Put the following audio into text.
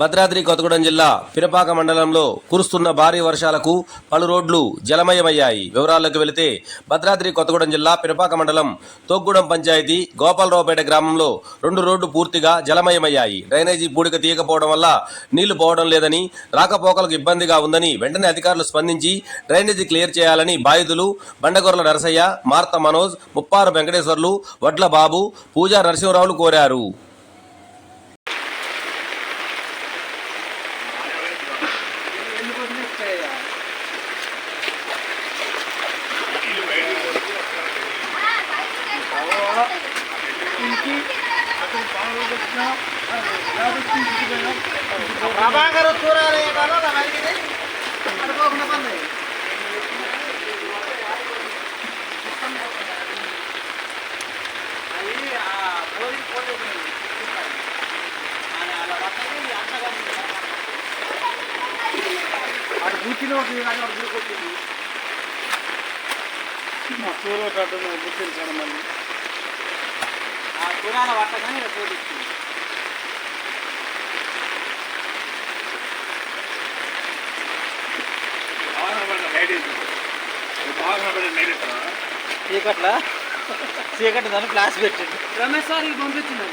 భద్రాద్రి కొత్తగూడెం జిల్లా పిరపాక మండలంలో కురుస్తున్న భారీ వర్షాలకు పలు రోడ్లు జలమయమయ్యాయి. వివరాల్లోకి వెళితే భద్రాద్రి కొత్తగూడెం జిల్లా పిరపాక మండలం తోగూడెం పంచాయతీ గోపాలరావుపేట గ్రామంలో రెండు రోడ్లు పూర్తిగా జలమయమయ్యాయి. డ్రైనేజీ పూడిక తీయకపోవడం వల్ల నీళ్ళు పోవడం లేదని రాకపోకలకు ఇబ్బందిగా ఉందని వెంటనే అధికారులు స్పందించి డ్రైనేజీ క్లియర్ చేయాలని బాధితులు బండగొర్ల నరసయ్య మార్త మనోజ్ ముప్పారు వెంకటేశ్వర్లు వడ్ల బాబు పూజా నరసింహరావులు కోరారు. ప్రభాకర్ చూడాలి అనుకోకుండా పని అటు కూర్చుని ఒక అటు మా చూడ గుర్తించాను చాలా మంది. ఆ చూడాల పట్టగానే పోతుంది చీకట్లా? చీకటి దాన్ని ఫ్లాష్ పెట్టింది. రమేష్ సార్ ఇది పంపించింది